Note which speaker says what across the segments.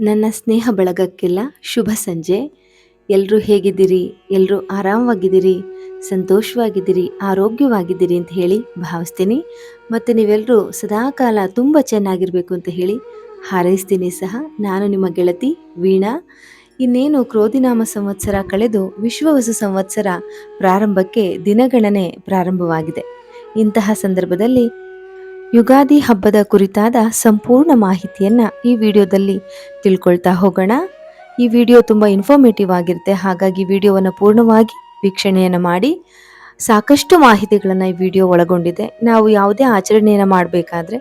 Speaker 1: ನನ್ನ ಸ್ನೇಹ ಬಳಗಕ್ಕೆಲ್ಲ ಶುಭ ಸಂಜೆ. ಎಲ್ಲರೂ ಹೇಗಿದ್ದೀರಿ? ಎಲ್ಲರೂ ಆರಾಮವಾಗಿದ್ದೀರಿ? ಸಂತೋಷವಾಗಿದ್ದೀರಿ? ಆರೋಗ್ಯವಾಗಿದ್ದೀರಿ ಅಂತ ಹೇಳಿ ಭಾವಿಸ್ತೀನಿ. ಮತ್ತು ನೀವೆಲ್ಲರೂ ಸದಾಕಾಲ ತುಂಬ ಚೆನ್ನಾಗಿರಬೇಕು ಅಂತ ಹೇಳಿ ಹಾರೈಸ್ತೀನಿ ಸಹ. ನಾನು ನಿಮ್ಮ ಗೆಳತಿ ವೀಣಾ. ಇನ್ನೇನು ಕ್ರೋಧಿನಾಮ ಸಂವತ್ಸರ ಕಳೆದು ವಿಶ್ವವಸು ಸಂವತ್ಸರ ಪ್ರಾರಂಭಕ್ಕೆ ದಿನಗಣನೆ ಪ್ರಾರಂಭವಾಗಿದೆ. ಇಂತಹ ಸಂದರ್ಭದಲ್ಲಿ ಯುಗಾದಿ ಹಬ್ಬದ ಕುರಿತಾದ ಸಂಪೂರ್ಣ ಮಾಹಿತಿಯನ್ನು ಈ ವಿಡಿಯೋದಲ್ಲಿ ತಿಳ್ಕೊಳ್ತಾ ಹೋಗೋಣ. ಈ ವಿಡಿಯೋ ತುಂಬ ಇನ್ಫಾರ್ಮೇಟಿವ್ ಆಗಿರುತ್ತೆ, ಹಾಗಾಗಿ ವಿಡಿಯೋವನ್ನು ಪೂರ್ಣವಾಗಿ ವೀಕ್ಷಣೆಯನ್ನು ಮಾಡಿ. ಸಾಕಷ್ಟು ಮಾಹಿತಿಗಳನ್ನು ಈ ವಿಡಿಯೋ ಒಳಗೊಂಡಿದೆ. ನಾವು ಯಾವುದೇ ಆಚರಣೆಯನ್ನು ಮಾಡಬೇಕಾದ್ರೆ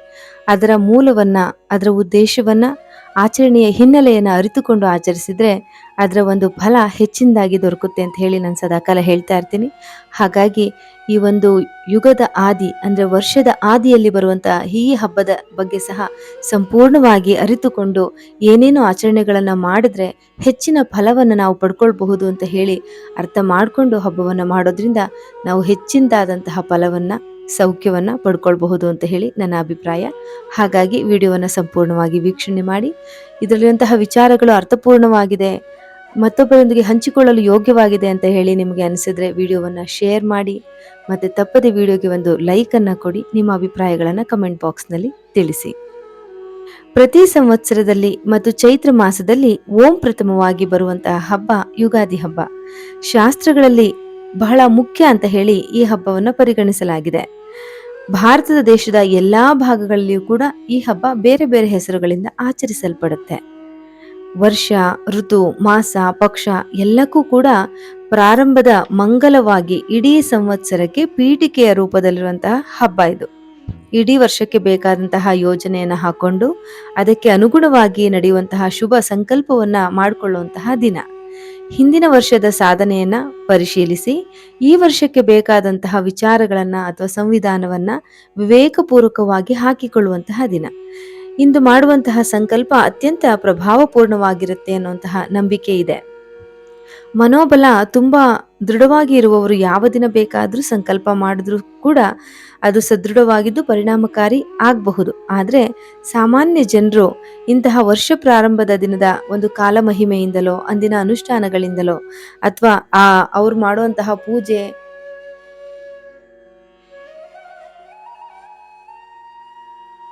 Speaker 1: ಅದರ ಮೂಲವನ್ನು, ಅದರ ಉದ್ದೇಶವನ್ನು ಆಚರಣೆಯ ಹಿನ್ನೆಲೆಯನ್ನು ಅರಿತುಕೊಂಡು ಆಚರಿಸಿದರೆ ಅದರ ಒಂದು ಫಲ ಹೆಚ್ಚಿನದಾಗಿ ದೊರಕುತ್ತೆ ಅಂತ ಹೇಳಿ ನಾನು ಸದಾಕಾಲ ಹೇಳ್ತಾ ಇರ್ತೀನಿ. ಹಾಗಾಗಿ ಈ ಒಂದು ಯುಗದ ಆದಿ ಅಂದರೆ ವರ್ಷದ ಆದಿಯಲ್ಲಿ ಬರುವಂತಹ ಈ ಹಬ್ಬದ ಬಗ್ಗೆ ಸಹ ಸಂಪೂರ್ಣವಾಗಿ ಅರಿತುಕೊಂಡು ಏನೇನು ಆಚರಣೆಗಳನ್ನು ಮಾಡಿದ್ರೆ ಹೆಚ್ಚಿನ ಫಲವನ್ನು ನಾವು ಪಡ್ಕೊಳ್ಬಹುದು ಅಂತ ಹೇಳಿ ಅರ್ಥ ಮಾಡಿಕೊಂಡು ಹಬ್ಬವನ್ನು ಮಾಡೋದ್ರಿಂದ ನಾವು ಹೆಚ್ಚಿನದಾದಂತಹ ಫಲವನ್ನು ಸೌಖ್ಯವನ್ನು ಪಡ್ಕೊಳ್ಬಹುದು ಅಂತ ಹೇಳಿ ನನ್ನ ಅಭಿಪ್ರಾಯ. ಹಾಗಾಗಿ ವಿಡಿಯೋವನ್ನು ಸಂಪೂರ್ಣವಾಗಿ ವೀಕ್ಷಣೆ ಮಾಡಿ. ಇದರಲ್ಲಿರುವಂತಹ ವಿಚಾರಗಳು ಅರ್ಥಪೂರ್ಣವಾಗಿದೆ, ಮತ್ತೊಬ್ಬರೊಂದಿಗೆ ಹಂಚಿಕೊಳ್ಳಲು ಯೋಗ್ಯವಾಗಿದೆ ಅಂತ ಹೇಳಿ ನಿಮಗೆ ಅನಿಸಿದ್ರೆ ವಿಡಿಯೋವನ್ನು ಶೇರ್ ಮಾಡಿ, ಮತ್ತು ತಪ್ಪದೆ ವಿಡಿಯೋಗೆ ಒಂದು ಲೈಕನ್ನು ಕೊಡಿ, ನಿಮ್ಮ ಅಭಿಪ್ರಾಯಗಳನ್ನು ಕಮೆಂಟ್ ಬಾಕ್ಸ್ನಲ್ಲಿ ತಿಳಿಸಿ. ಪ್ರತಿ ಸಂವತ್ಸರದಲ್ಲಿ ಮತ್ತು ಚೈತ್ರ ಮಾಸದಲ್ಲಿ ಓಂ ಪ್ರಥಮವಾಗಿ ಬರುವಂತಹ ಹಬ್ಬ ಯುಗಾದಿ ಹಬ್ಬ. ಶಾಸ್ತ್ರಗಳಲ್ಲಿ ಬಹಳ ಮುಖ್ಯ ಅಂತ ಹೇಳಿ ಈ ಹಬ್ಬವನ್ನು ಪರಿಗಣಿಸಲಾಗಿದೆ. ಭಾರತದ ದೇಶದ ಎಲ್ಲಾ ಭಾಗಗಳಲ್ಲಿಯೂ ಕೂಡ ಈ ಹಬ್ಬ ಬೇರೆ ಬೇರೆ ಹೆಸರುಗಳಿಂದ ಆಚರಿಸಲ್ಪಡುತ್ತೆ. ವರ್ಷ, ಋತು, ಮಾಸ, ಪಕ್ಷ ಎಲ್ಲಕ್ಕೂ ಕೂಡ ಪ್ರಾರಂಭದ ಮಂಗಲವಾಗಿ ಇಡೀ ಸಂವತ್ಸರಕ್ಕೆ ಪೀಠಿಕೆಯ ರೂಪದಲ್ಲಿರುವಂತಹ ಹಬ್ಬ ಇದು. ಇಡೀ ವರ್ಷಕ್ಕೆ ಬೇಕಾದಂತಹ ಯೋಜನೆಯನ್ನು ಹಾಕೊಂಡು ಅದಕ್ಕೆ ಅನುಗುಣವಾಗಿ ನಡೆಯುವಂತಹ ಶುಭ ಸಂಕಲ್ಪವನ್ನ ಮಾಡಿಕೊಳ್ಳುವಂತಹ ದಿನ. ಹಿಂದಿನ ವರ್ಷದ ಸಾಧನೆಯನ್ನ ಪರಿಶೀಲಿಸಿ, ಈ ವರ್ಷಕ್ಕೆ ಬೇಕಾದಂತಹ ವಿಚಾರಗಳನ್ನ ಅಥವಾ ಸಂವಿಧಾನವನ್ನ ವಿವೇಕಪೂರ್ವಕವಾಗಿ ಹಾಕಿಕೊಳ್ಳುವಂತಹ ದಿನ. ಇಂದು ಮಾಡುವಂತಹ ಸಂಕಲ್ಪ ಅತ್ಯಂತ ಪ್ರಭಾವಪೂರ್ಣವಾಗಿರುತ್ತೆ ಅನ್ನುವಂತಹ ನಂಬಿಕೆ ಇದೆ. ಮನೋಬಲ ತುಂಬಾ ದೃಢವಾಗಿ ಇರುವವರು ಯಾವ ದಿನ ಬೇಕಾದರೂ ಸಂಕಲ್ಪ ಮಾಡಿದ್ರೂ ಕೂಡ ಅದು ಸದೃಢವಾಗಿದ್ದು ಪರಿಣಾಮಕಾರಿ ಆಗಬಹುದು. ಆದರೆ ಸಾಮಾನ್ಯ ಜನರು ಇಂತಹ ವರ್ಷ ಪ್ರಾರಂಭದ ದಿನದ ಒಂದು ಕಾಲ ಮಹಿಮೆಯಿಂದಲೋ ಅಂದಿನ ಅನುಷ್ಠಾನಗಳಿಂದಲೋ, ಅಥವಾ ಆ ಅವ್ರು ಮಾಡುವಂತಹ ಪೂಜೆ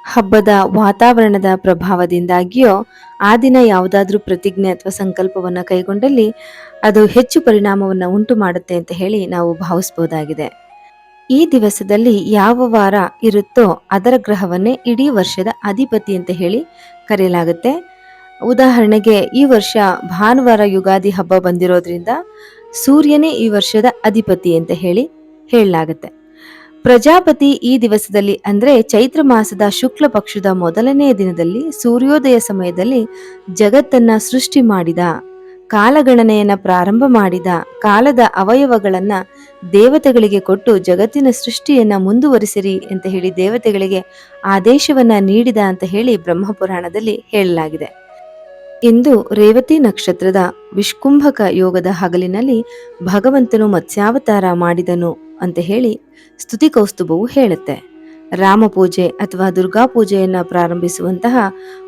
Speaker 1: ಹಬ್ಬದ ವಾತಾವರಣದ ಪ್ರಭಾವದಿಂದಾಗಿಯೋ, ಆ ದಿನ ಯಾವುದಾದ್ರೂ ಪ್ರತಿಜ್ಞೆ ಅಥವಾ ಸಂಕಲ್ಪವನ್ನು ಕೈಗೊಂಡಲ್ಲಿ ಅದು ಹೆಚ್ಚು ಪರಿಣಾಮವನ್ನು ಉಂಟು ಮಾಡುತ್ತೆ ಅಂತ ಹೇಳಿ ನಾವು ಭಾವಿಸಬಹುದಾಗಿದೆ ಈ ದಿವಸದಲ್ಲಿ ಯಾವ ವಾರ ಇರುತ್ತೋ ಅದರ ಗ್ರಹವನ್ನೇ ಇಡೀ ವರ್ಷದ ಅಧಿಪತಿ ಅಂತ ಹೇಳಿ ಕರೆಯಲಾಗುತ್ತೆ. ಉದಾಹರಣೆಗೆ ಈ ವರ್ಷ ಭಾನುವಾರ ಯುಗಾದಿ ಹಬ್ಬ ಬಂದಿರೋದ್ರಿಂದ ಸೂರ್ಯನೇ ಈ ವರ್ಷದ ಅಧಿಪತಿ ಅಂತ ಹೇಳಿ ಹೇಳಲಾಗುತ್ತೆ. ಪ್ರಜಾಪತಿ ಈ ದಿವಸದಲ್ಲಿ ಅಂದ್ರೆ ಚೈತ್ರ ಮಾಸದ ಶುಕ್ಲ ಪಕ್ಷದ ಮೊದಲನೆಯ ದಿನದಲ್ಲಿ ಸೂರ್ಯೋದಯ ಸಮಯದಲ್ಲಿ ಜಗತ್ತನ್ನ ಸೃಷ್ಟಿ ಮಾಡಿದ ಕಾಲಗಣನೆಯನ್ನ ಪ್ರಾರಂಭ ಮಾಡಿದ ಕಾಲದ ಅವಯವಗಳನ್ನ ದೇವತೆಗಳಿಗೆ ಕೊಟ್ಟು ಜಗತ್ತಿನ ಸೃಷ್ಟಿಯನ್ನ ಮುಂದುವರಿಸಿರಿ ಅಂತ ಹೇಳಿ ದೇವತೆಗಳಿಗೆ ಆದೇಶವನ್ನ ನೀಡಿದ ಅಂತ ಹೇಳಿ ಬ್ರಹ್ಮಪುರಾಣದಲ್ಲಿ ಹೇಳಲಾಗಿದೆ. ಇಂದು ರೇವತಿ ನಕ್ಷತ್ರದ ವಿಷ್ಕುಂಭಕ ಯೋಗದ ಹಗಲಿನಲ್ಲಿ ಭಗವಂತನು ಮತ್ಸ್ಯಾವತಾರ ಮಾಡಿದನು ಅಂತ ಹೇಳಿ ಸ್ತುತಿ ಕೌಸ್ತುಭವು ಹೇಳುತ್ತೆ. ರಾಮ ಪೂಜೆ ಅಥವಾ ದುರ್ಗಾ ಪೂಜೆಯನ್ನ ಪ್ರಾರಂಭಿಸುವಂತಹ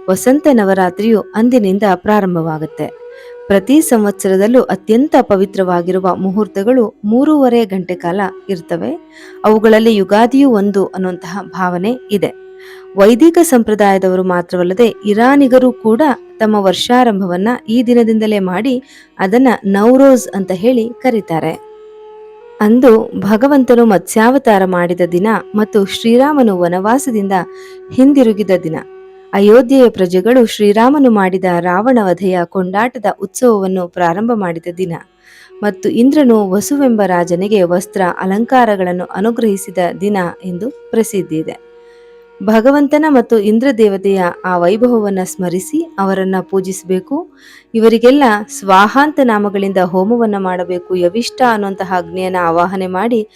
Speaker 1: ವಸಂತ ನವರಾತ್ರಿಯು ಅಂದಿನಿಂದ ಪ್ರಾರಂಭವಾಗುತ್ತೆ. ಪ್ರತಿ ಸಂವತ್ಸರದಲ್ಲೂ ಅತ್ಯಂತ ಪವಿತ್ರವಾಗಿರುವ ಮುಹೂರ್ತಗಳು ಮೂರುವರೆ ಗಂಟೆ ಕಾಲ ಇರ್ತವೆ. ಅವುಗಳಲ್ಲಿ ಯುಗಾದಿಯು ಒಂದು ಅನ್ನುವಂತಹ ಭಾವನೆ ಇದೆ. ವೈದಿಕ ಸಂಪ್ರದಾಯದವರು ಮಾತ್ರವಲ್ಲದೆ ಇರಾನಿಗರು ಕೂಡ ತಮ್ಮ ವರ್ಷಾರಂಭವನ್ನ ಈ ದಿನದಿಂದಲೇ ಮಾಡಿ ಅದನ್ನ ನೌರೋಜ್ ಅಂತ ಹೇಳಿ ಕರೀತಾರೆ. ಅಂದು ಭಗವಂತನು ಮತ್ಸ್ಯಾವತಾರ ಮಾಡಿದ ದಿನ ಮತ್ತು ಶ್ರೀರಾಮನು ವನವಾಸದಿಂದ ಹಿಂದಿರುಗಿದ ದಿನ. ಅಯೋಧ್ಯೆಯ ಪ್ರಜೆಗಳು ಶ್ರೀರಾಮನು ಮಾಡಿದ ರಾವಣ ವಧೆಯ ಕೊಂಡಾಟದ ಉತ್ಸವವನ್ನು ಪ್ರಾರಂಭ ಮಾಡಿದ ದಿನ. ಮತ್ತು ಇಂದ್ರನು ವಸುವೆಂಬ ರಾಜನಿಗೆ ವಸ್ತ್ರ, ಅಲಂಕಾರಗಳನ್ನು ಅನುಗ್ರಹಿಸಿದ ದಿನ ಎಂದು ಪ್ರಸಿದ್ಧಿ ಇದೆ. ಭಗವಂತನ ಮತ್ತು ಇಂದ್ರ ದೇವತೆಯ ಆ ವೈಭವವನ್ನು ಸ್ಮರಿಸಿ ಅವರನ್ನು ಪೂಜಿಸಬೇಕು. ಇವರಿಗೆಲ್ಲ ಸ್ವಾಹಾಂತ ನಾಮಗಳಿಂದ ಹೋಮವನ್ನು ಮಾಡಬೇಕು ಯವಿಷ್ಟ ಅನ್ನುವಂತಹ ಅಗ್ನಿಯನ್ನು ಆವಾಹನೆ ಮಾಡಿ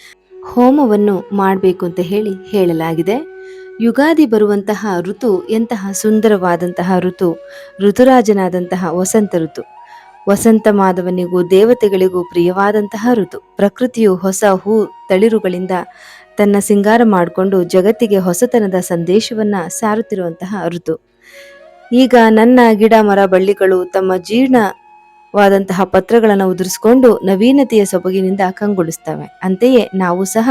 Speaker 1: ಹೋಮವನ್ನು ಮಾಡಬೇಕು ಅಂತ ಹೇಳಿ ಹೇಳಲಾಗಿದೆ. ಯುಗಾದಿ ಬರುವಂತಹ ಋತು ಎಂತಹ ಸುಂದರವಾದಂತಹ ಋತು? ಋತುರಾಜನಾದಂತಹ ವಸಂತ ಋತು. ವಸಂತ ಮಾಧವನಿಗೂ ದೇವತೆಗಳಿಗೂ ಪ್ರಿಯವಾದಂತಹ ಋತು. ಪ್ರಕೃತಿಯು ಹೊಸ ಹೂ ತಳಿರುಗಳಿಂದ ತನ್ನ ಸಿಂಗಾರ ಮಾಡಿಕೊಂಡು ಜಗತ್ತಿಗೆ ಹೊಸತನದ ಸಂದೇಶವನ್ನ ಸಾರುತ್ತಿರುವಂತಹ ಋತು. ಈಗ ನನ್ನ ಗಿಡ ಮರ ಬಳ್ಳಿಗಳು ತಮ್ಮ ಜೀರ್ಣವಾದಂತಹ ಪತ್ರಗಳನ್ನು ಉದುರಿಸಿಕೊಂಡು ನವೀನತೆಯ ಸೊಬಗಿನಿಂದ ಕಂಗೊಳಿಸ್ತವೆ ಅಂತೆಯೇ ನಾವು ಸಹ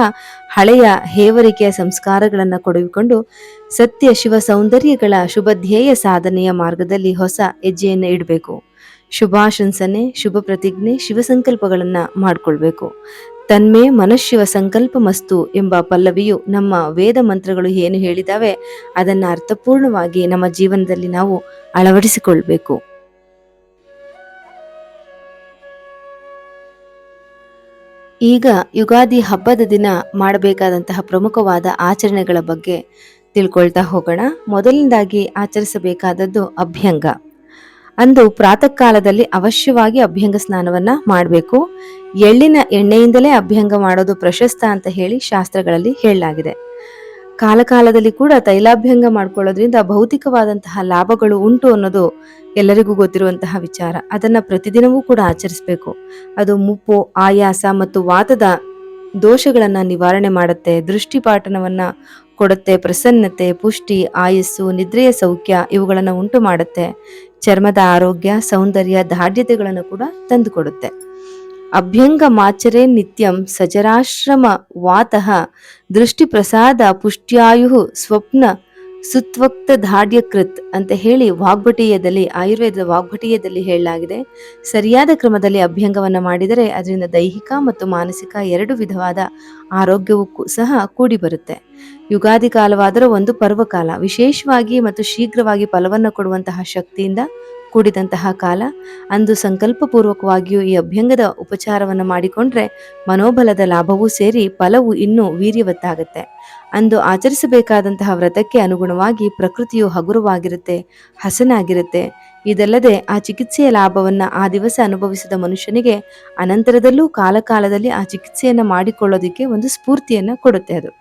Speaker 1: ಹಳೆಯ ಹೇವರಿಕೆಯ ಸಂಸ್ಕಾರಗಳನ್ನು ಕೊಡುವಿಕೊಂಡು ಸತ್ಯ, ಶಿವ ಸೌಂದರ್ಯಗಳ ಶುಭ ಧ್ಯೇಯ ಸಾಧನೆಯ ಮಾರ್ಗದಲ್ಲಿ ಹೊಸ ಹೆಜ್ಜೆಯನ್ನು ಇಡಬೇಕು. ಶುಭಾಶಂಸನೆ, ಶುಭ ಪ್ರತಿಜ್ಞೆ, ಶಿವ ಸಂಕಲ್ಪಗಳನ್ನು ಮಾಡಿಕೊಳ್ಬೇಕು. ತನ್ಮೇ ಮನಶಿವ ಸಂಕಲ್ಪ ಮಸ್ತು ಎಂಬ ಪಲ್ಲವಿಯು ನಮ್ಮ ವೇದ ಮಂತ್ರಗಳು ಏನು ಹೇಳಿದಾವೆ ಅದನ್ನ ಅರ್ಥಪೂರ್ಣವಾಗಿ ನಮ್ಮ ಜೀವನದಲ್ಲಿ ನಾವು ಅಳವಡಿಸಿಕೊಳ್ಬೇಕು. ಈಗ ಯುಗಾದಿ ಹಬ್ಬದ ದಿನ ಮಾಡಬೇಕಾದಂತಹ ಪ್ರಮುಖವಾದ ಆಚರಣೆಗಳ ಬಗ್ಗೆ ತಿಳ್ಕೊಳ್ತಾ ಹೋಗೋಣ. ಮೊದಲನೇದಾಗಿ ಆಚರಿಸಬೇಕಾದದ್ದು ಅಭ್ಯಂಗ. ಅಂದು ಪ್ರಾತಃ ಕಾಲದಲ್ಲಿ ಅವಶ್ಯವಾಗಿ ಅಭ್ಯಂಗ ಸ್ನಾನವನ್ನ ಮಾಡಬೇಕು. ಎಳ್ಳಿನ ಎಣ್ಣೆಯಿಂದಲೇ ಅಭ್ಯಂಗ ಮಾಡೋದು ಪ್ರಶಸ್ತ ಅಂತ ಹೇಳಿ ಶಾಸ್ತ್ರಗಳಲ್ಲಿ ಹೇಳಲಾಗಿದೆ. ಕಾಲಕಾಲದಲ್ಲಿ ಕೂಡ ತೈಲಾಭ್ಯಂಗ ಮಾಡ್ಕೊಳ್ಳೋದ್ರಿಂದ ಭೌತಿಕವಾದಂತಹ ಲಾಭಗಳು ಉಂಟು ಅನ್ನೋದು ಎಲ್ಲರಿಗೂ ಗೊತ್ತಿರುವಂತಹ ವಿಚಾರ. ಅದನ್ನ ಪ್ರತಿದಿನವೂ ಕೂಡ ಆಚರಿಸಬೇಕು. ಅದು ಮುಪ್ಪು, ಆಯಾಸ ಮತ್ತು ವಾತದ ದೋಷಗಳನ್ನು ನಿವಾರಣೆ ಮಾಡುತ್ತೆ, ದೃಷ್ಟಿಪಾಠನವನ್ನು ಕೊಡುತ್ತೆ, ಪ್ರಸನ್ನತೆ, ಪುಷ್ಟಿ, ಆಯಸ್ಸು, ನಿದ್ರೆಯ ಸೌಖ್ಯ ಇವುಗಳನ್ನು ಉಂಟು ಮಾಡುತ್ತೆ. ಚರ್ಮದ ಆರೋಗ್ಯ, ಸೌಂದರ್ಯ ದಾಢ್ಯತೆಗಳನ್ನು ಕೂಡ ತಂದುಕೊಡುತ್ತೆ. ಅಭ್ಯಂಗ ಮಾಚರೆ ನಿತ್ಯಂ ಸಜರಾಶ್ರಮ ವಾತಃ ದೃಷ್ಟಿ ಪ್ರಸಾದ ಪುಷ್ಟ್ಯಾಯು ಸ್ವಪ್ನ ಸುತ್ವಕ್ತ ಧಾಡ್ಯಕೃತ್ ಅಂತ ಹೇಳಿ ವಾಗ್ಭಟೀಯದಲ್ಲಿ ಆಯುರ್ವೇದ ವಾಗ್ಭಟೀಯದಲ್ಲಿ ಹೇಳಲಾಗಿದೆ. ಸರಿಯಾದ ಕ್ರಮದಲ್ಲಿ ಅಭ್ಯಂಗವನ್ನು ಮಾಡಿದರೆ ಅದರಿಂದ ದೈಹಿಕ ಮತ್ತು ಮಾನಸಿಕ ಎರಡು ವಿಧವಾದ ಆರೋಗ್ಯವೂ ಸಹ ಕೂಡಿ ಬರುತ್ತೆ. ಯುಗಾದಿ ಕಾಲವಾದರೂ ಒಂದು ಪರ್ವಕಾಲ. ವಿಶೇಷವಾಗಿ ಮತ್ತು ಶೀಘ್ರವಾಗಿ ಫಲವನ್ನು ಕೊಡುವಂತಹ ಶಕ್ತಿಯಿಂದ ಕೂಡಿದಂತಹ ಕಾಲ ಅಂದು ಸಂಕಲ್ಪಪೂರ್ವಕವಾಗಿಯೂ ಈ ಅಭ್ಯಂಗದ ಉಪಚಾರವನ್ನು ಮಾಡಿಕೊಂಡ್ರೆ ಮನೋಬಲದ ಲಾಭವೂ ಸೇರಿ ಫಲವು ಇನ್ನೂ ವೀರ್ಯವತ್ತಾಗುತ್ತೆ. ಅಂದು ಆಚರಿಸಬೇಕಾದಂತಹ ವ್ರತಕ್ಕೆ ಅನುಗುಣವಾಗಿ ಪ್ರಕೃತಿಯು ಹಗುರವಾಗಿರುತ್ತೆ, ಹಸನಾಗಿರುತ್ತೆ. ಇದಲ್ಲದೆ ಆ ಚಿಕಿತ್ಸೆಯ ಲಾಭವನ್ನು ಆ ದಿವಸ ಅನುಭವಿಸಿದ ಮನುಷ್ಯನಿಗೆ ಅನಂತರದಲ್ಲೂ ಕಾಲಕಾಲದಲ್ಲಿ ಆ ಚಿಕಿತ್ಸೆಯನ್ನು ಮಾಡಿಕೊಳ್ಳೋದಕ್ಕೆ ಒಂದು ಸ್ಫೂರ್ತಿಯನ್ನು ಕೊಡುತ್ತೆ ಅದು.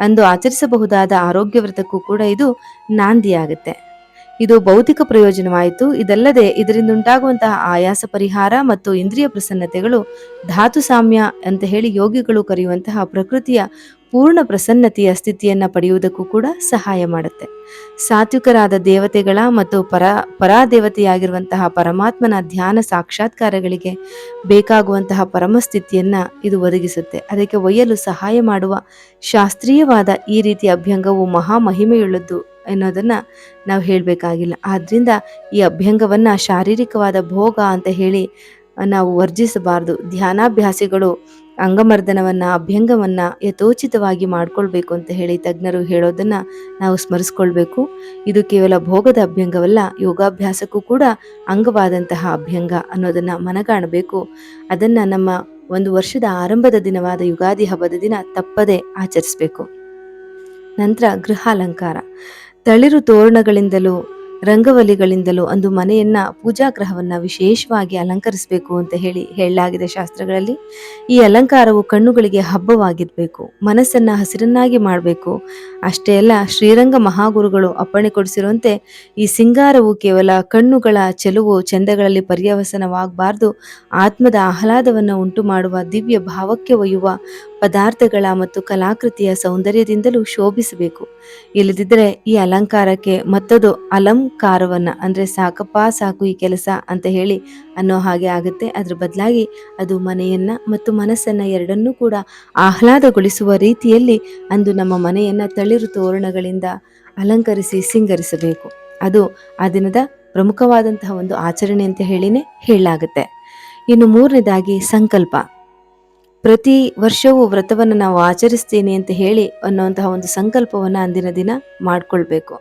Speaker 1: ಅಂದು ಆಚರಿಸಬಹುದಾದ ಆರೋಗ್ಯ ವ್ರತಕ್ಕೂ ಕೂಡ ಇದು ನಾಂದಿಯಾಗುತ್ತೆ. ಇದು ಭೌತಿಕ ಪ್ರಯೋಜನವಾಯಿತು. ಇದಲ್ಲದೆ ಇದರಿಂದ ಉಂಟಾಗುವಂತಹ ಆಯಾಸ ಪರಿಹಾರ ಮತ್ತು ಇಂದ್ರಿಯ ಪ್ರಸನ್ನತೆಗಳು ಧಾತು ಸಾಮ್ಯ ಅಂತ ಹೇಳಿ ಯೋಗಿಗಳು ಕರೆಯುವಂತಹ ಪ್ರಕೃತಿಯ ಪೂರ್ಣ ಪ್ರಸನ್ನತೆಯ ಸ್ಥಿತಿಯನ್ನ ಪಡೆಯುವುದಕ್ಕೂ ಕೂಡ ಸಹಾಯ ಮಾಡುತ್ತೆ. ಸಾತ್ವಿಕರಾದ ದೇವತೆಗಳ ಮತ್ತು ಪರ, ಪರಾದೇವತೆಯಾಗಿರುವಂತಹ ಪರಮಾತ್ಮನ ಧ್ಯಾನ ಸಾಕ್ಷಾತ್ಕಾರಗಳಿಗೆ ಬೇಕಾಗುವಂತಹ ಪರಮಸ್ಥಿತಿಯನ್ನ ಇದು ಒದಗಿಸುತ್ತೆ. ಅದಕ್ಕೆ ಒಯ್ಯಲು ಸಹಾಯ ಮಾಡುವ ಶಾಸ್ತ್ರೀಯವಾದ ಈ ರೀತಿಯ ಅಭ್ಯಂಗವು ಮಹಾ ಮಹಿಮೆಯುಳ್ಳದ್ದು ಅನ್ನೋದನ್ನ ನಾವು ಹೇಳಬೇಕಾಗಿಲ್ಲ. ಆದ್ದರಿಂದ ಈ ಅಭ್ಯಂಗವನ್ನ ಶಾರೀರಿಕವಾದ ಭೋಗ ಅಂತ ಹೇಳಿ ನಾವು ವರ್ಜಿಸಬಾರದು. ಧ್ಯಾನಾಭ್ಯಾಸಿಗಳು ಅಂಗಮರ್ದನವನ್ನ, ಅಭ್ಯಂಗವನ್ನ ಯಥೋಚಿತವಾಗಿ ಮಾಡಿಕೊಳ್ಬೇಕು ಅಂತ ಹೇಳಿ ತಜ್ಞರು ಹೇಳೋದನ್ನ ನಾವು ಸ್ಮರಿಸ್ಕೊಳ್ಬೇಕು. ಇದು ಕೇವಲ ಭೋಗದ ಅಭ್ಯಂಗವಲ್ಲ, ಯೋಗಾಭ್ಯಾಸಕ್ಕೂ ಕೂಡ ಅಂಗವಾದಂತಹ ಅಭ್ಯಂಗ ಅನ್ನೋದನ್ನ ಮನಗಾಣಬೇಕು. ಅದನ್ನ ನಮ್ಮ ಒಂದು ವರ್ಷದ ಆರಂಭದ ದಿನವಾದ ಯುಗಾದಿ ಹಬ್ಬದ ದಿನ ತಪ್ಪದೆ ಆಚರಿಸಬೇಕು. ನಂತರ ಗೃಹಾಲಂಕಾರ. ತಳಿರು ತೋರಣಗಳಿಂದಲೂ ರಂಗವಲಿಗಳಿಂದಲೂ ಅಂದು ಮನೆಯನ್ನ ಪೂಜಾಗ್ರಹವನ್ನ ವಿಶೇಷವಾಗಿ ಅಲಂಕರಿಸಬೇಕು ಅಂತ ಹೇಳಿ ಹೇಳಲಾಗಿದೆ ಶಾಸ್ತ್ರಗಳಲ್ಲಿ. ಈ ಅಲಂಕಾರವು ಕಣ್ಣುಗಳಿಗೆ ಹಬ್ಬವಾಗಿರ್ಬೇಕು, ಮನಸ್ಸನ್ನ ಹಸಿರನ್ನಾಗಿ ಮಾಡಬೇಕು. ಅಷ್ಟೇ ಅಲ್ಲ, ಶ್ರೀರಂಗ ಮಹಾಗುರುಗಳು ಅಪ್ಪಣೆ ಕೊಡಿಸಿರುವಂತೆ ಈ ಸಿಂಗಾರವು ಕೇವಲ ಕಣ್ಣುಗಳ ಚೆಲುವು ಚಂದಗಳಲ್ಲಿ ಪರ್ಯವಸನವಾಗಬಾರ್ದು, ಆತ್ಮದ ಆಹ್ಲಾದವನ್ನು ಉಂಟು ಮಾಡುವ ದಿವ್ಯ ಭಾವಕ್ಕೆ ಒಯ್ಯುವ ಪದಾರ್ಥಗಳ ಮತ್ತು ಕಲಾಕೃತಿಯ ಸೌಂದರ್ಯದಿಂದಲೂ ಶೋಭಿಸಬೇಕು. ಇಲ್ಲದಿದ್ದರೆ ಈ ಅಲಂಕಾರಕ್ಕೆ ಮತ್ತದು ಅಲಂಕಾರವನ್ನ ಅಂದ್ರೆ ಸಾಕಪ್ಪ, ಸಾಕು ಈ ಕೆಲಸ ಅಂತ ಹೇಳಿ ಅನ್ನೋ ಹಾಗೆ ಆಗುತ್ತೆ. ಅದ್ರ ಬದಲಾಗಿ ಅದು ಮನೆಯನ್ನ ಮತ್ತು ಮನಸ್ಸನ್ನ ಎರಡನ್ನೂ ಕೂಡ ಆಹ್ಲಾದಗೊಳಿಸುವ ರೀತಿಯಲ್ಲಿ ಅಂದು ನಮ್ಮ ಮನೆಯನ್ನ ತಳಿರು ತೋರಣಗಳಿಂದ ಅಲಂಕರಿಸಿ ಸಿಂಗರಿಸಬೇಕು. ಅದು ಆ ದಿನದ ಪ್ರಮುಖವಾದಂತಹ ಒಂದು ಆಚರಣೆ ಅಂತ ಹೇಳಿನೇ ಹೇಳಲಾಗುತ್ತೆ. ಇನ್ನು ಮೂರನೇದಾಗಿ ಸಂಕಲ್ಪ. ಪ್ರತಿ ವರ್ಷವೂ ವ್ರತವನ್ನು ನಾವು ಆಚರಿಸ್ತೀನಿ ಅಂತ ಹೇಳಿ ಅನ್ನುವಂತಹ ಒಂದು ಸಂಕಲ್ಪವನ್ನು ಅಂದಿನ ದಿನ ಮಾಡಿಕೊಳ್ಬೇಕು.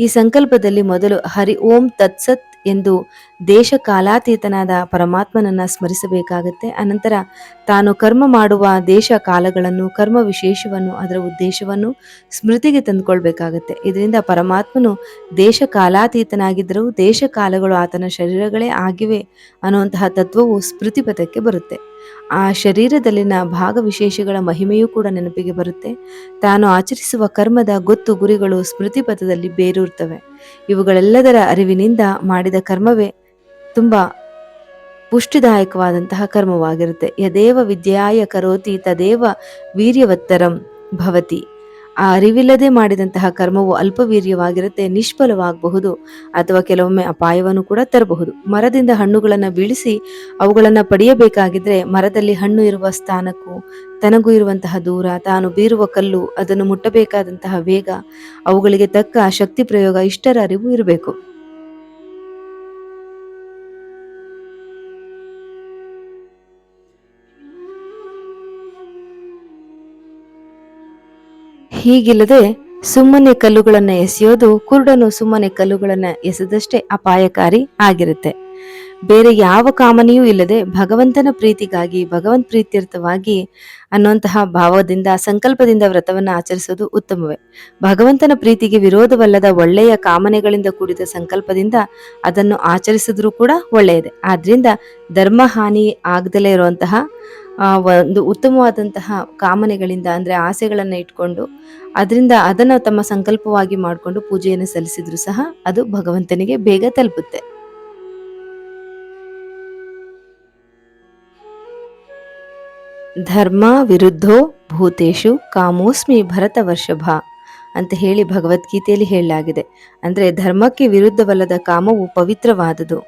Speaker 1: ಈ ಸಂಕಲ್ಪದಲ್ಲಿ ಮೊದಲು ಹರಿ ಓಂ ತತ್ಸತ್ ಎಂದು ದೇಶ ಕಾಲಾತೀತನಾದ ಪರಮಾತ್ಮನನ್ನು ಸ್ಮರಿಸಬೇಕಾಗತ್ತೆ. ಅನಂತರ ತಾನು ಕರ್ಮ ಮಾಡುವ ದೇಶ ಕಾಲಗಳನ್ನು, ಕರ್ಮ ವಿಶೇಷವನ್ನು, ಅದರ ಉದ್ದೇಶವನ್ನು ಸ್ಮೃತಿಗೆ ತಂದುಕೊಳ್ಬೇಕಾಗತ್ತೆ. ಇದರಿಂದ ಪರಮಾತ್ಮನು ದೇಶ ಕಾಲಾತೀತನಾಗಿದ್ದರೂ ದೇಶ ಕಾಲಗಳು ಆತನ ಶರೀರಗಳೇ ಆಗಿವೆ ಅನ್ನುವಂತಹ ತತ್ವವು ಸ್ಮೃತಿಪಥಕ್ಕೆ ಬರುತ್ತೆ. ಆ ಶರೀರದಲ್ಲಿನ ಭಾಗ ವಿಶೇಷಗಳ ಮಹಿಮೆಯೂ ಕೂಡ ನೆನಪಿಗೆ ಬರುತ್ತೆ. ತಾನು ಆಚರಿಸುವ ಕರ್ಮದ ಗೊತ್ತು ಗುರಿಗಳು ಸ್ಮೃತಿ ಪಥದಲ್ಲಿ ಬೇರೂರ್ತವೆ. ಇವುಗಳೆಲ್ಲದರ ಅರಿವಿನಿಂದ ಮಾಡಿದ ಕರ್ಮವೇ ತುಂಬ ಪುಷ್ಟಿದಾಯಕವಾದಂತಹ ಕರ್ಮವಾಗಿರುತ್ತೆ. ಯದೇವ ವಿದ್ಯಾಯ ಕರೋತಿ ತದೇವ ವೀರ್ಯವತ್ತರಂ ಭವತಿ. ಆ ಅರಿವಿಲ್ಲದೆ ಮಾಡಿದಂತಹ ಕರ್ಮವು ಅಲ್ಪವೀರ್ಯವಾಗಿರುತ್ತೆ, ನಿಷ್ಫಲವಾಗಬಹುದು. ಅಥವಾ ಕೆಲವೊಮ್ಮೆ ಅಪಾಯವನ್ನು ಕೂಡ ತರಬಹುದು. ಮರದಿಂದ ಹಣ್ಣುಗಳನ್ನು ಬೀಳಿಸಿ ಅವುಗಳನ್ನು ಪಡೆಯಬೇಕಾಗಿದ್ರೆ ಮರದಲ್ಲಿ ಹಣ್ಣು ಇರುವ ಸ್ಥಾನಕ್ಕೂ, ತನಗೂ ಇರುವಂತಹ ದೂರ, ತಾನು ಬೀರುವ ಕಲ್ಲು, ಅದನ್ನು ಮುಟ್ಟಬೇಕಾದಂತಹ ವೇಗ, ಅವುಗಳಿಗೆ ತಕ್ಕ ಶಕ್ತಿ ಪ್ರಯೋಗ, ಇಷ್ಟರ ಅರಿವು ಇರಬೇಕು. ಹೀಗಿಲ್ಲದೆ ಸುಮ್ಮನೆ ಕಲ್ಲುಗಳನ್ನು ಎಸೆಯೋದು ಕುರುಡನು ಸುಮ್ಮನೆ ಕಲ್ಲುಗಳನ್ನು ಎಸೆದಷ್ಟೇ ಅಪಾಯಕಾರಿ ಆಗಿರುತ್ತೆ. ಬೇರೆ ಯಾವ ಕಾಮನೆಯೂ ಇಲ್ಲದೆ ಭಗವಂತನ ಪ್ರೀತಿಗಾಗಿ, ಭಗವಂತ ಪ್ರೀತ್ಯರ್ಥವಾಗಿ ಅನ್ನುವಂತಹ ಭಾವದಿಂದ, ಸಂಕಲ್ಪದಿಂದ ವ್ರತವನ್ನು ಆಚರಿಸೋದು ಉತ್ತಮವೇ. ಭಗವಂತನ ಪ್ರೀತಿಗೆ ವಿರೋಧವಲ್ಲದ ಒಳ್ಳೆಯ ಕಾಮನೆಗಳಿಂದ ಕೂಡಿದ ಸಂಕಲ್ಪದಿಂದ ಅದನ್ನು ಆಚರಿಸಿದ್ರೂ ಕೂಡ ಒಳ್ಳೆಯದೇ. ಆದ್ದರಿಂದ ಧರ್ಮ ಹಾನಿ ಆಗದಲೇ ಇರುವಂತಹ ಒಂದು ಉತ್ತಮವಾದಂತಹ ಕಾಮನೆಗಳಿಂದ ಅಂದರೆ ಆಸೆಗಳನ್ನು ಇಟ್ಕೊಂಡು ಅದರಿಂದ ಅದನ್ನು ತಮ್ಮ ಸಂಕಲ್ಪವಾಗಿ ಮಾಡಿಕೊಂಡು ಪೂಜೆಯನ್ನು ಸಲ್ಲಿಸಿದ್ರು ಸಹ ಅದು ಭಗವಂತನಿಗೆ ಬೇಗ ತಲುಪುತ್ತೆ. ಧರ್ಮ ವಿರುದ್ಧೋ ಭೂತೇಶು ಕಾಮೋಸ್ಮಿ ಭರತ ವರ್ಷಭ ಅಂತ ಹೇಳಿ ಭಗವದ್ಗೀತೆಯಲ್ಲಿ ಹೇಳಲಾಗಿದೆ. ಅಂದರೆ ಧರ್ಮಕ್ಕೆ ವಿರುದ್ಧವಲ್ಲದ ಕಾಮವು ಪವಿತ್ರವಾದುದು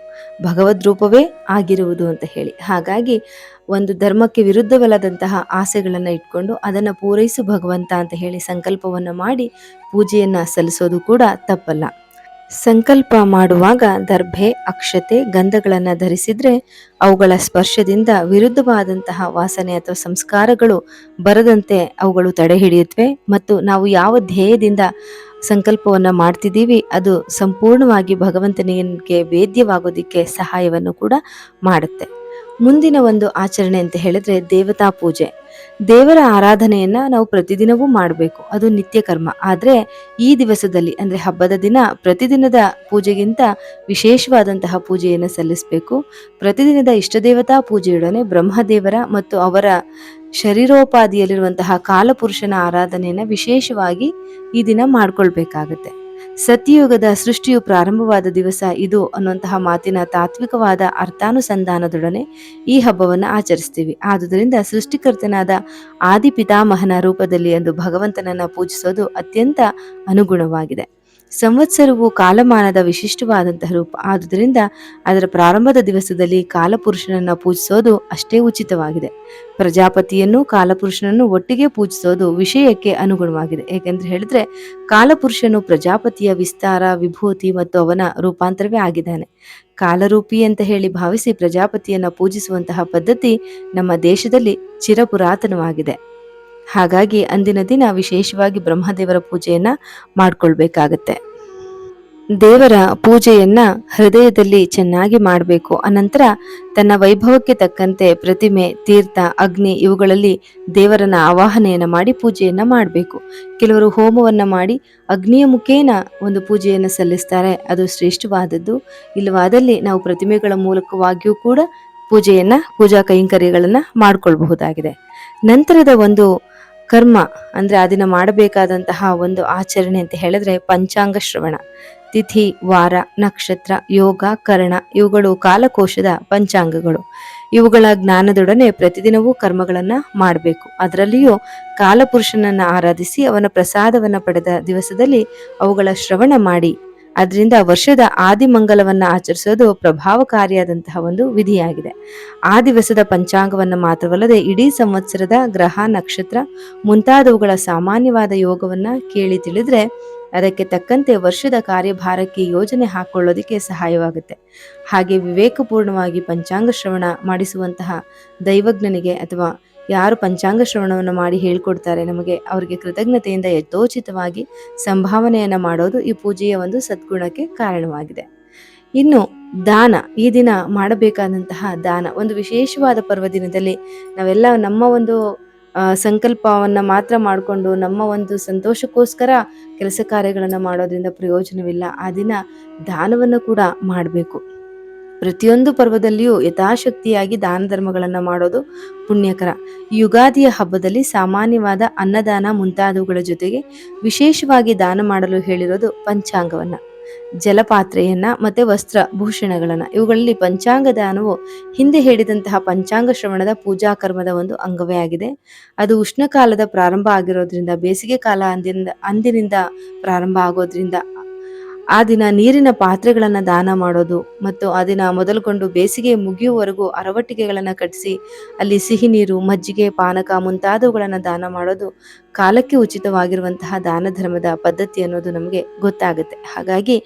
Speaker 1: ಭಗವದ್ ರೂಪವೇ ಆಗಿರುವುದು ಅಂತ ಹೇಳಿ. ಹಾಗಾಗಿ ಒಂದು ಧರ್ಮಕ್ಕೆ ವಿರುದ್ಧವಲ್ಲದಂತಹ ಆಸೆಗಳನ್ನು ಇಟ್ಕೊಂಡು ಅದನ್ನು ಪೂರೈಸು ಭಗವಂತ ಅಂತ ಹೇಳಿ ಸಂಕಲ್ಪವನ್ನ ಮಾಡಿ ಪೂಜೆಯನ್ನ ಸಲ್ಲಿಸೋದು ಕೂಡ ತಪ್ಪಲ್ಲ. ಸಂಕಲ್ಪ ಮಾಡುವಾಗ ದರ್ಭೆ, ಅಕ್ಷತೆ, ಗಂಧಗಳನ್ನು ಧರಿಸಿದ್ರೆ ಅವುಗಳ ಸ್ಪರ್ಶದಿಂದ ವಿರುದ್ಧವಾದಂತಹ ವಾಸನೆ ಅಥವಾ ಸಂಸ್ಕಾರಗಳು ಬರದಂತೆ ಅವುಗಳು ತಡೆ ಹಿಡಿಯುತ್ತವೆ ಮತ್ತು ನಾವು ಯಾವ ಧ್ಯೇಯದಿಂದ ಸಂಕಲ್ಪವನ್ನು ಮಾಡ್ತಿದ್ದೀವಿ, ಅದು ಸಂಪೂರ್ಣವಾಗಿ ಭಗವಂತನಿಗೆ ವೇದ್ಯವಾಗೋದಿಕ್ಕೆ ಸಹಾಯವನ್ನು ಕೂಡ ಮಾಡುತ್ತೆ. ಮುಂದಿನ ಒಂದು ಆಚರಣೆ ಅಂತ ಹೇಳಿದ್ರೆ ದೇವತಾ ಪೂಜೆ. ದೇವರ ಆರಾಧನೆಯನ್ನ ನಾವು ಪ್ರತಿದಿನವೂ ಮಾಡಬೇಕು. ಅದು ನಿತ್ಯ ಕರ್ಮ. ಆದರೆ ಈ ದಿವಸದಲ್ಲಿ, ಅಂದ್ರೆ ಹಬ್ಬದ ದಿನ, ಪ್ರತಿದಿನದ ಪೂಜೆಗಿಂತ ವಿಶೇಷವಾದಂತಹ ಪೂಜೆಯನ್ನು ಸಲ್ಲಿಸಬೇಕು. ಪ್ರತಿದಿನದ ಇಷ್ಟ ದೇವತಾ ಪೂಜೆಯೊಡನೆ ಬ್ರಹ್ಮದೇವರ ಮತ್ತು ಅವರ ಶರೀರೋಪಾದಿಯಲ್ಲಿರುವಂತಹ ಕಾಲಪುರುಷನ ಆರಾಧನೆಯನ್ನ ವಿಶೇಷವಾಗಿ ಈ ದಿನ ಮಾಡ್ಕೊಳ್ಬೇಕಾಗತ್ತೆ. ಸತ್ಯಯುಗದ ಸೃಷ್ಟಿಯು ಪ್ರಾರಂಭವಾದ ದಿವಸ ಇದು ಅನ್ನುವಂತಹ ಮಾತಿನ ತಾತ್ವಿಕವಾದ ಅರ್ಥಾನುಸಂಧಾನದೊಡನೆ ಈ ಹಬ್ಬವನ್ನು ಆಚರಿಸ್ತೀವಿ. ಆದುದರಿಂದ ಸೃಷ್ಟಿಕರ್ತನಾದ ಆದಿ ಪಿತಾಮಹನ ರೂಪದಲ್ಲಿ ಎಂದು ಭಗವಂತನನ್ನು ಪೂಜಿಸೋದು ಅತ್ಯಂತ ಅನುಗುಣವಾಗಿದೆ. ಸಂವತ್ಸರವು ಕಾಲಮಾನದ ವಿಶಿಷ್ಟವಾದಂತಹ ರೂಪ. ಆದುದರಿಂದ ಅದರ ಪ್ರಾರಂಭದ ದಿವಸದಲ್ಲಿ ಕಾಲಪುರುಷನನ್ನ ಪೂಜಿಸೋದು ಅಷ್ಟೇ ಉಚಿತವಾಗಿದೆ. ಪ್ರಜಾಪತಿಯನ್ನು ಕಾಲಪುರುಷನನ್ನು ಒಟ್ಟಿಗೆ ಪೂಜಿಸೋದು ವಿಷಯಕ್ಕೆ ಅನುಗುಣವಾಗಿದೆ. ಏಕೆಂದ್ರೆ ಹೇಳಿದ್ರೆ, ಕಾಲಪುರುಷನು ಪ್ರಜಾಪತಿಯ ವಿಸ್ತಾರ, ವಿಭೂತಿ ಮತ್ತು ಅವನ ರೂಪಾಂತರವೇ ಆಗಿದ್ದಾನೆ. ಕಾಲರೂಪಿ ಅಂತ ಹೇಳಿ ಭಾವಿಸಿ ಪ್ರಜಾಪತಿಯನ್ನ ಪೂಜಿಸುವಂತಹ ಪದ್ಧತಿ ನಮ್ಮ ದೇಶದಲ್ಲಿ ಚಿರಪುರಾತನವಾಗಿದೆ. ಹಾಗಾಗಿ ಅಂದಿನ ದಿನ ವಿಶೇಷವಾಗಿ ಬ್ರಹ್ಮದೇವರ ಪೂಜೆಯನ್ನ ಮಾಡ್ಕೊಳ್ಬೇಕಾಗತ್ತೆ. ದೇವರ ಪೂಜೆಯನ್ನ ಹೃದಯದಲ್ಲಿ ಚೆನ್ನಾಗಿ ಮಾಡಬೇಕು. ಅನಂತರ ತನ್ನ ವೈಭವಕ್ಕೆ ತಕ್ಕಂತೆ ಪ್ರತಿಮೆ, ತೀರ್ಥ, ಅಗ್ನಿ ಇವುಗಳಲ್ಲಿ ದೇವರನ್ನ ಆವಾಹನೆಯನ್ನು ಮಾಡಿ ಪೂಜೆಯನ್ನ ಮಾಡಬೇಕು. ಕೆಲವರು ಹೋಮವನ್ನ ಮಾಡಿ ಅಗ್ನಿಯ ಮುಖೇನ ಒಂದು ಪೂಜೆಯನ್ನು ಸಲ್ಲಿಸ್ತಾರೆ. ಅದು ಶ್ರೇಷ್ಠವಾದದ್ದು. ಇಲ್ಲವಾದಲ್ಲಿ ನಾವು ಪ್ರತಿಮೆಗಳ ಮೂಲಕವಾಗಿಯೂ ಕೂಡ ಪೂಜೆಯನ್ನ, ಪೂಜಾ ಕೈಂಕರ್ಯಗಳನ್ನ ಮಾಡಿಕೊಳ್ಬಹುದಾಗಿದೆ. ನಂತರದ ಒಂದು ಕರ್ಮ ಅಂದ್ರೆ ಆ ದಿನ ಮಾಡಬೇಕಾದಂತಹ ಒಂದು ಆಚರಣೆ ಅಂತ ಹೇಳಿದ್ರೆ ಪಂಚಾಂಗ ಶ್ರವಣ. ತಿಥಿ, ವಾರ, ನಕ್ಷತ್ರ, ಯೋಗ, ಕರ್ಣ ಇವುಗಳು ಕಾಲಕೋಶದ ಪಂಚಾಂಗಗಳು. ಇವುಗಳ ಜ್ಞಾನದೊಡನೆ ಪ್ರತಿದಿನವೂ ಕರ್ಮಗಳನ್ನು ಮಾಡಬೇಕು. ಅದರಲ್ಲಿಯೂ ಕಾಲಪುರುಷನನ್ನ ಆರಾಧಿಸಿ ಅವನ ಪ್ರಸಾದವನ್ನ ಪಡೆದ ದಿವಸದಲ್ಲಿ ಅವುಗಳ ಶ್ರವಣ ಮಾಡಿ ಅದರಿಂದ ವರ್ಷದ ಆದಿಮಂಗಲವನ್ನು ಆಚರಿಸೋದು ಪ್ರಭಾವಕಾರಿಯಾದಂತಹ ಒಂದು ವಿಧಿಯಾಗಿದೆ. ಆ ದಿವಸದ ಪಂಚಾಂಗವನ್ನು ಮಾತ್ರವಲ್ಲದೆ ಇಡೀ ಸಂವತ್ಸರದ ಗ್ರಹ ನಕ್ಷತ್ರ ಮುಂತಾದವುಗಳ ಸಾಮಾನ್ಯವಾದ ಯೋಗವನ್ನ ಕೇಳಿ ತಿಳಿದ್ರೆ ಅದಕ್ಕೆ ತಕ್ಕಂತೆ ವರ್ಷದ ಕಾರ್ಯಭಾರಕ್ಕೆ ಯೋಜನೆ ಹಾಕ್ಕೊಳ್ಳೋದಕ್ಕೆ ಸಹಾಯವಾಗುತ್ತೆ. ಹಾಗೆ ವಿವೇಕಪೂರ್ಣವಾಗಿ ಪಂಚಾಂಗ ಶ್ರವಣ ಮಾಡಿಸುವಂತಹ ದೈವಜ್ಞನಿಗೆ ಅಥವಾ ಯಾರು ಪಂಚಾಂಗ ಶ್ರವಣವನ್ನು ಮಾಡಿ ಹೇಳ್ಕೊಡ್ತಾರೆ ನಮಗೆ, ಅವರಿಗೆ ಕೃತಜ್ಞತೆಯಿಂದ ಯಥೋಚಿತವಾಗಿ ಸಂಭಾವನೆಯನ್ನು ಮಾಡೋದು ಈ ಪೂಜೆಯ ಒಂದು ಸದ್ಗುಣಕ್ಕೆ ಕಾರಣವಾಗಿದೆ. ಇನ್ನು ದಾನ, ಈ ದಿನ ಮಾಡಬೇಕಾದಂತಹ ದಾನ, ಒಂದು ವಿಶೇಷವಾದ ಪರ್ವದಿನದಲ್ಲಿ ನಾವೆಲ್ಲ ನಮ್ಮ ಒಂದು ಸಂಕಲ್ಪವನ್ನು ಮಾತ್ರ ಮಾಡಿಕೊಂಡು ನಮ್ಮ ಒಂದು ಸಂತೋಷಕ್ಕೋಸ್ಕರ ಕೆಲಸ ಕಾರ್ಯಗಳನ್ನು ಮಾಡೋದ್ರಿಂದ ಪ್ರಯೋಜನವಿಲ್ಲ. ಆ ದಿನ ದಾನವನ್ನು ಕೂಡ ಮಾಡಬೇಕು. ಪ್ರತಿಯೊಂದು ಪರ್ವದಲ್ಲಿಯೂ ಯಥಾಶಕ್ತಿಯಾಗಿ ದಾನ ಧರ್ಮಗಳನ್ನು ಮಾಡೋದು ಪುಣ್ಯಕರ. ಯುಗಾದಿಯ ಹಬ್ಬದಲ್ಲಿ ಸಾಮಾನ್ಯವಾದ ಅನ್ನದಾನ ಮುಂತಾದವುಗಳ ಜೊತೆಗೆ ವಿಶೇಷವಾಗಿ ದಾನ ಮಾಡಲು ಹೇಳಿರೋದು ಪಂಚಾಂಗವನ್ನ. ಜಲಪಾತ್ರೆಯನ್ನ ಮತ್ತೆ ವಸ್ತ್ರ ಭೂಷಣಗಳನ್ನ. ಇವುಗಳಲ್ಲಿ ಪಂಚಾಂಗ ದಾನವು ಹಿಂದೆ ಹೇಳಿದಂತಹ ಪಂಚಾಂಗ ಶ್ರವಣದ ಪೂಜಾ ಕರ್ಮದ ಒಂದು ಅಂಗವೇ ಆಗಿದೆ. ಅದು ಉಷ್ಣಕಾಲದ ಪ್ರಾರಂಭ ಆಗಿರೋದ್ರಿಂದ, ಬೇಸಿಗೆ ಕಾಲ ಅಂದಿನಿಂದ ಅಂದಿನಿಂದ ಪ್ರಾರಂಭ ಆಗೋದ್ರಿಂದ ಆ ದಿನ ನೀರಿನ ಪಾತ್ರೆಗಳನ್ನ ದಾನ ಮಾಡೋದು ಮತ್ತು ಆ ದಿನ ಮೊದಲುಗೊಂಡು ಬೇಸಿಗೆ ಮುಗಿಯುವವರೆಗೂ ಅರವಟ್ಟಿಗೆಗಳನ್ನ ಕಟ್ಟಿಸಿ ಅಲ್ಲಿ ಸಿಹಿ ನೀರು, ಮಜ್ಜಿಗೆ, ಪಾನಕ ಮುಂತಾದವುಗಳನ್ನು ದಾನ ಮಾಡೋದು ಕಾಲಕ್ಕೆ ಉಚಿತವಾಗಿರುವಂತಹ ದಾನ ಧರ್ಮದ ಪದ್ಧತಿ ಅನ್ನೋದು ನಮಗೆ ಗೊತ್ತಾಗುತ್ತೆ. ಹಾಗಾಗಿ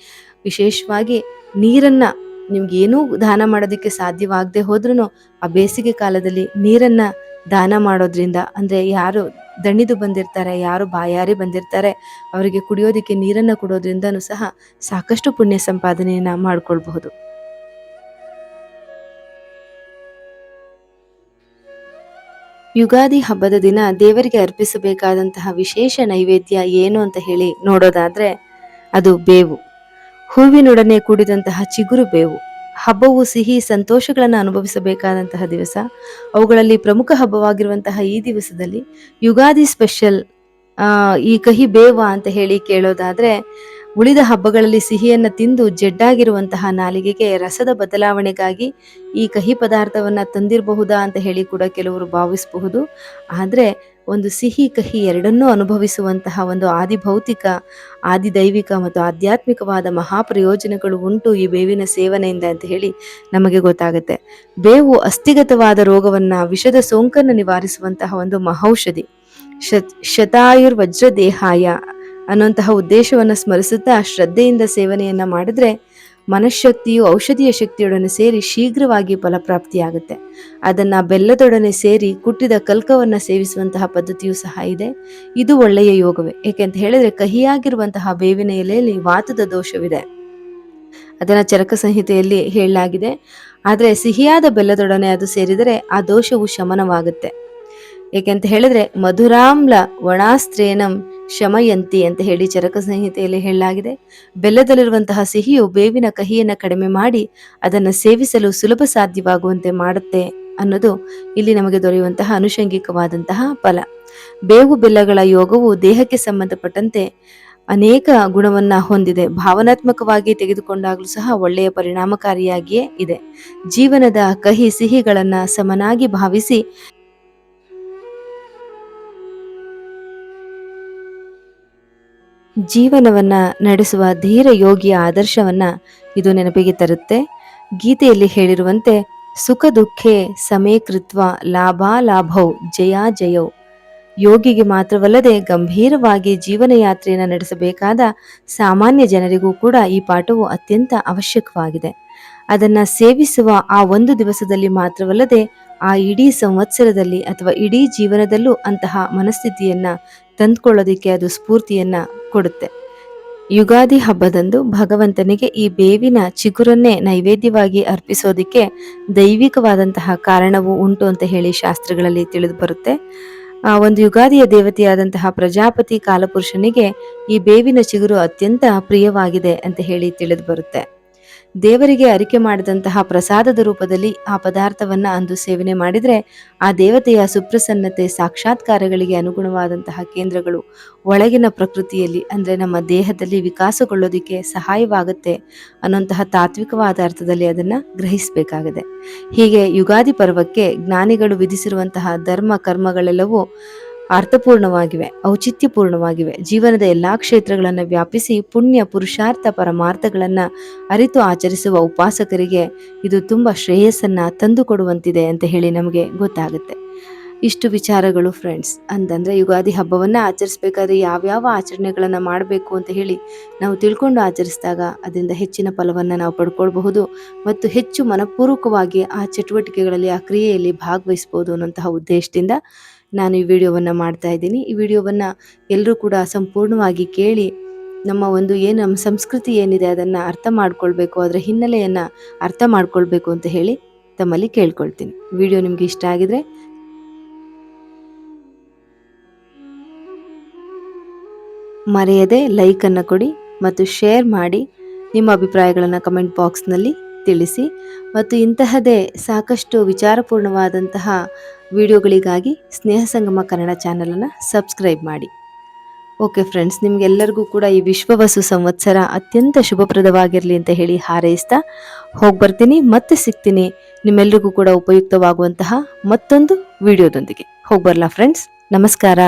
Speaker 1: ವಿಶೇಷವಾಗಿ ನೀರನ್ನ ನಿಮ್ಗೆ ಏನೂ ದಾನ ಮಾಡೋದಕ್ಕೆ ಸಾಧ್ಯವಾಗದೆ ಹೋದ್ರೂ ಆ ಬೇಸಿಗೆ ಕಾಲದಲ್ಲಿ ನೀರನ್ನ ದಾನ ಮಾಡೋದ್ರಿಂದ, ಅಂದ್ರೆ ಯಾರು ದಣಿದು ಬಂದಿರ್ತಾರೆ, ಯಾರು ಬಾಯಾರಿ ಬಂದಿರ್ತಾರೆ, ಅವರಿಗೆ ಕುಡಿಯೋದಕ್ಕೆ ನೀರನ್ನ ಕೊಡೋದ್ರಿಂದನೂ ಸಹ ಸಾಕಷ್ಟು ಪುಣ್ಯ ಸಂಪಾದನೆಯನ್ನ ಮಾಡ್ಕೊಳ್ಬಹುದು. ಯುಗಾದಿ ಹಬ್ಬದ ದಿನ ದೇವರಿಗೆ ಅರ್ಪಿಸಬೇಕಾದಂತಹ ವಿಶೇಷ ನೈವೇದ್ಯ ಏನು ಅಂತ ಹೇಳಿ ನೋಡೋದಾದ್ರೆ ಅದು ಬೇವು. ಹೂವಿನೊಡನೆ ಕೂಡಿದಂತಹ ಚಿಗುರು ಬೇವು. ಹಬ್ಬವು ಸಿಹಿ ಸಂತೋಷಗಳನ್ನು ಅನುಭವಿಸಬೇಕಾದಂತಹ ದಿವಸ. ಅವುಗಳಲ್ಲಿ ಪ್ರಮುಖ ಹಬ್ಬವಾಗಿರುವಂತಹ ಈ ದಿವಸದಲ್ಲಿ ಯುಗಾದಿ ಸ್ಪೆಷಲ್ ಈ ಕಹಿ ಬೇವ ಅಂತ ಹೇಳಿ ಕೇಳೋದಾದರೆ, ಉಳಿದ ಹಬ್ಬಗಳಲ್ಲಿ ಸಿಹಿಯನ್ನು ತಿಂದು ಜಡ್ಡಾಗಿರುವಂತಹ ನಾಲಿಗೆಗೆ ರಸದ ಬದಲಾವಣೆಗಾಗಿ ಈ ಕಹಿ ಪದಾರ್ಥವನ್ನು ತಂದಿರಬಹುದಾ ಅಂತ ಹೇಳಿ ಕೂಡ ಕೆಲವರು ಭಾವಿಸಬಹುದು. ಆದ್ರೆ ಒಂದು ಸಿಹಿ ಕಹಿ ಎರಡನ್ನೂ ಅನುಭವಿಸುವಂತಹ ಒಂದು ಆದಿಭೌತಿಕ, ಆದಿದೈವಿಕ ಮತ್ತು ಆಧ್ಯಾತ್ಮಿಕವಾದ ಮಹಾಪ್ರಯೋಜನಗಳು ಉಂಟು ಈ ಬೇವಿನ ಸೇವನೆಯಿಂದ ಅಂತ ಹೇಳಿ ನಮಗೆ ಗೊತ್ತಾಗುತ್ತೆ. ಬೇವು ಅಸ್ಥಿಗತವಾದ ರೋಗವನ್ನ, ವಿಷದ ಸೋಂಕನ್ನು ನಿವಾರಿಸುವಂತಹ ಒಂದು ಮಹೌಷಧಿ. ಶತ್ ಶತಾಯುರ್ ವಜ್ರ ದೇಹಾಯ ಅನ್ನುವಂತಹ ಉದ್ದೇಶವನ್ನು ಸ್ಮರಿಸುತ್ತಾ ಶ್ರದ್ಧೆಯಿಂದ ಸೇವನೆಯನ್ನ ಮಾಡಿದ್ರೆ ಮನಃಶಕ್ತಿಯು ಔಷಧಿಯ ಶಕ್ತಿಯೊಡನೆ ಸೇರಿ ಶೀಘ್ರವಾಗಿ ಫಲಪ್ರಾಪ್ತಿಯಾಗುತ್ತೆ. ಅದನ್ನ ಬೆಲ್ಲದೊಡನೆ ಸೇರಿ ಕುಟ್ಟಿದ ಕಲ್ಕವನ್ನು ಸೇವಿಸುವಂತಹ ಪದ್ಧತಿಯು ಸಹ ಇದೆ. ಇದು ಒಳ್ಳೆಯ ಯೋಗವೇ. ಏಕೆಂತ ಹೇಳಿದರೆ ಕಹಿಯಾಗಿರುವಂತಹ ಬೇವಿನ ಎಲೆಯಲ್ಲಿ ವಾತದ ದೋಷವಿದೆ. ಅದನ್ನ ಚರಕ ಸಂಹಿತೆಯಲ್ಲಿ ಹೇಳಲಾಗಿದೆ. ಆದರೆ ಸಿಹಿಯಾದ ಬೆಲ್ಲದೊಡನೆ ಅದು ಸೇರಿದರೆ ಆ ದೋಷವು ಶಮನವಾಗುತ್ತೆ. ಏಕೆಂತ ಹೇಳಿದರೆ ಮಧುರಾಮ್ಲ ಒಣಾಸ್ತ್ರೇನಂ ಶಮಯಂತಿ ಅಂತ ಹೇಳಿ ಚರಕ ಸಂಹಿತೆಯಲ್ಲಿ ಹೇಳಲಾಗಿದೆ. ಬೆಲ್ಲದಲ್ಲಿರುವಂತಹ ಸಿಹಿಯು ಬೇವಿನ ಕಹಿಯನ್ನ ಕಡಿಮೆ ಮಾಡಿ ಅದನ್ನು ಸೇವಿಸಲು ಸುಲಭ ಸಾಧ್ಯವಾಗುವಂತೆ ಮಾಡುತ್ತೆ ಅನ್ನೋದು ಇಲ್ಲಿ ನಮಗೆ ದೊರೆಯುವಂತಹ ಅನುಷಂಗಿಕವಾದಂತಹ ಫಲ. ಬೇವು ಬೆಲ್ಲಗಳ ಯೋಗವು ದೇಹಕ್ಕೆ ಸಂಬಂಧಪಟ್ಟಂತೆ ಅನೇಕ ಗುಣವನ್ನ ಹೊಂದಿದೆ. ಭಾವನಾತ್ಮಕವಾಗಿ ತೆಗೆದುಕೊಂಡಾಗಲೂ ಸಹ ಒಳ್ಳೆಯ ಪರಿಣಾಮಕಾರಿಯಾಗಿಯೇ ಇದೆ. ಜೀವನದ ಕಹಿ ಸಿಹಿಗಳನ್ನ ಸಮನಾಗಿ ಭಾವಿಸಿ ಜೀವನವನ್ನ ನಡೆಸುವ ಧೀರ ಯೋಗಿಯ ಆದರ್ಶವನ್ನ ಇದು ನೆನಪಿಗೆ ತರುತ್ತೆ. ಗೀತೆಯಲ್ಲಿ ಹೇಳಿರುವಂತೆ, ಸುಖ ದುಃಖೆ ಸಮೇಕೃತ್ವ ಲಾಭಾಲಾಭೌ ಜಯಾ ಜಯೌ. ಯೋಗಿಗೆ ಮಾತ್ರವಲ್ಲದೆ ಗಂಭೀರವಾಗಿ ಜೀವನ ಯಾತ್ರೆಯನ್ನು ನಡೆಸಬೇಕಾದ ಸಾಮಾನ್ಯ ಜನರಿಗೂ ಕೂಡ ಈ ಪಾಠವು ಅತ್ಯಂತ ಅವಶ್ಯಕವಾಗಿದೆ. ಅದನ್ನ ಸೇವಿಸುವ ಆ ಒಂದು ದಿವಸದಲ್ಲಿ ಮಾತ್ರವಲ್ಲದೆ ಆ ಇಡೀ ಸಂವತ್ಸರದಲ್ಲಿ ಅಥವಾ ಇಡೀ ಜೀವನದಲ್ಲೂ ಅಂತಹ ಮನಸ್ಥಿತಿಯನ್ನು ತಂದುಕೊಳ್ಳೋದಕ್ಕೆ ಅದು ಸ್ಫೂರ್ತಿಯನ್ನು ಕೊಡುತ್ತೆ. ಯುಗಾದಿ ಹಬ್ಬದಂದು ಭಗವಂತನಿಗೆ ಈ ಬೇವಿನ ಚಿಗುರನ್ನೇ ನೈವೇದ್ಯವಾಗಿ ಅರ್ಪಿಸೋದಕ್ಕೆ ದೈವಿಕವಾದಂತಹ ಕಾರಣವು ಉಂಟು ಅಂತ ಹೇಳಿ ಶಾಸ್ತ್ರಗಳಲ್ಲಿ ತಿಳಿದು ಬರುತ್ತೆ ಆ ಒಂದು ಯುಗಾದಿಯ ದೇವತೆಯಾದಂತಹ ಪ್ರಜಾಪತಿ ಕಾಲಪುರುಷನಿಗೆ ಈ ಬೇವಿನ ಚಿಗುರು ಅತ್ಯಂತ ಪ್ರಿಯವಾಗಿದೆ ಅಂತ ಹೇಳಿ ತಿಳಿದು ಬರುತ್ತೆ ದೇವರಿಗೆ ಅರಿಕೆ ಮಾಡಿದಂತಹ ಪ್ರಸಾದದ ರೂಪದಲ್ಲಿ ಆ ಪದಾರ್ಥವನ್ನ ಅಂದು ಸೇವನೆ ಮಾಡಿದರೆ ಆ ದೇವತೆಯ ಸುಪ್ರಸನ್ನತೆ, ಸಾಕ್ಷಾತ್ಕಾರಗಳಿಗೆ ಅನುಗುಣವಾದಂತಹ ಕೇಂದ್ರಗಳು ಒಳಗಿನ ಪ್ರಕೃತಿಯಲ್ಲಿ, ಅಂದರೆ ನಮ್ಮ ದೇಹದಲ್ಲಿ ವಿಕಾಸಗೊಳ್ಳೋದಿಕ್ಕೆ ಸಹಾಯವಾಗುತ್ತೆ ಅನ್ನುವಂತಹ ತಾತ್ವಿಕವಾದ ಅರ್ಥದಲ್ಲಿ ಅದನ್ನ ಗ್ರಹಿಸಬೇಕಾಗಿದೆ. ಹೀಗೆ ಯುಗಾದಿ ಪರ್ವಕ್ಕೆ ಜ್ಞಾನಿಗಳು ವಿಧಿಸಿರುವಂತಹ ಧರ್ಮ, ಕರ್ಮಗಳೆಲ್ಲವೂ ಅರ್ಥಪೂರ್ಣವಾಗಿವೆ, ಔಚಿತ್ಯಪೂರ್ಣವಾಗಿವೆ. ಜೀವನದ ಎಲ್ಲಾ ಕ್ಷೇತ್ರಗಳನ್ನು ವ್ಯಾಪಿಸಿ ಪುಣ್ಯ, ಪುರುಷಾರ್ಥ, ಪರಮಾರ್ಥಗಳನ್ನು ಅರಿತು ಆಚರಿಸುವ ಉಪಾಸಕರಿಗೆ ಇದು ತುಂಬ ಶ್ರೇಯಸ್ಸನ್ನು ತಂದುಕೊಡುವಂತಿದೆ ಅಂತ ಹೇಳಿ ನಮಗೆ ಗೊತ್ತಾಗುತ್ತೆ. ಇಷ್ಟು ವಿಚಾರಗಳು ಫ್ರೆಂಡ್ಸ್ ಅಂತಂದ್ರೆ ಯುಗಾದಿ ಹಬ್ಬವನ್ನ ಆಚರಿಸಬೇಕಾದ್ರೆ ಯಾವ್ಯಾವ ಆಚರಣೆಗಳನ್ನು ಮಾಡಬೇಕು ಅಂತ ಹೇಳಿ ನಾವು ತಿಳ್ಕೊಂಡು ಆಚರಿಸಿದಾಗ ಅದರಿಂದ ಹೆಚ್ಚಿನ ಫಲವನ್ನ ನಾವು ಪಡ್ಕೊಳ್ಬಹುದು ಮತ್ತು ಹೆಚ್ಚು ಮನಪೂರ್ವಕವಾಗಿ ಆ ಚಟುವಟಿಕೆಗಳಲ್ಲಿ, ಆ ಕ್ರಿಯೆಯಲ್ಲಿ ಭಾಗವಹಿಸ್ಬೋದು ಅನ್ನೋಂತಹ ಉದ್ದೇಶದಿಂದ ನಾನು ಈ ವಿಡಿಯೋವನ್ನು ಮಾಡ್ತಾ ಇದ್ದೀನಿ. ಈ ವಿಡಿಯೋವನ್ನು ಎಲ್ಲರೂ ಕೂಡ ಸಂಪೂರ್ಣವಾಗಿ ಕೇಳಿ ನಮ್ಮ ಒಂದು ಏನು ನಮ್ಮ ಸಂಸ್ಕೃತಿ ಏನಿದೆ ಅದನ್ನು ಅರ್ಥ ಮಾಡ್ಕೊಳ್ಬೇಕು, ಅದರ ಹಿನ್ನೆಲೆಯನ್ನು ಅರ್ಥ ಮಾಡ್ಕೊಳ್ಬೇಕು ಅಂತ ಹೇಳಿ ತಮ್ಮಲ್ಲಿ ಕೇಳ್ಕೊಳ್ತೀನಿ. ವಿಡಿಯೋ ನಿಮಗೆ ಇಷ್ಟ ಆಗಿದರೆ ಮರೆಯದೆ ಲೈಕನ್ನು ಕೊಡಿ ಮತ್ತು ಶೇರ್ ಮಾಡಿ ನಿಮ್ಮ ಅಭಿಪ್ರಾಯಗಳನ್ನು ಕಮೆಂಟ್ ಬಾಕ್ಸ್ನಲ್ಲಿ ತಿಳಿಸಿ ಮತ್ತು ಇಂತಹದೇ ಸಾಕಷ್ಟು ವಿಚಾರಪೂರ್ಣವಾದಂತಹ ವಿಡಿಯೋಗಳಿಗಾಗಿ ಸ್ನೇಹ ಸಂಗಮ ಕನ್ನಡ ಚಾನಲನ್ನು ಸಬ್ಸ್ಕ್ರೈಬ್ ಮಾಡಿ. ಓಕೆ ಫ್ರೆಂಡ್ಸ್, ನಿಮಗೆಲ್ಲರಿಗೂ ಕೂಡ ಈ ವಿಶ್ವವಸು ಸಂವತ್ಸರ ಅತ್ಯಂತ ಶುಭಪ್ರದವಾಗಿರಲಿ ಅಂತ ಹೇಳಿ ಹಾರೈಸ್ತಾ ಹೋಗಿ ಬರ್ತೀನಿ, ಮತ್ತೆ ಸಿಗ್ತೀನಿ. ನಿಮ್ಮೆಲ್ಲರಿಗೂ ಕೂಡ ಉಪಯುಕ್ತವಾಗುವಂತಹ ಮತ್ತೊಂದು ವಿಡಿಯೋದೊಂದಿಗೆ. ಹೋಗಿ ಬರಲಾ ಫ್ರೆಂಡ್ಸ್, ನಮಸ್ಕಾರ.